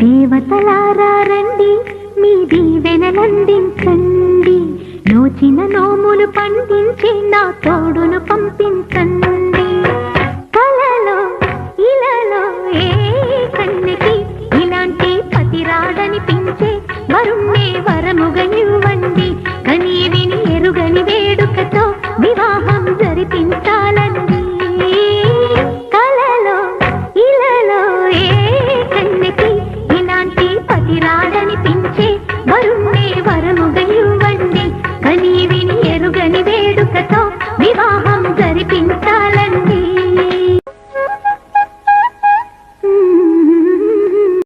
దేవతలారా రండి మీ దీవెనలందించండి. నోచిన నోములు పండించి నా తోడును పంపించండి. కలలో ఇలలో ఏ కన్నెకి ఇలాంటి పతిరాడనిపించే వరుణే వరము చల్లని వేడుకతో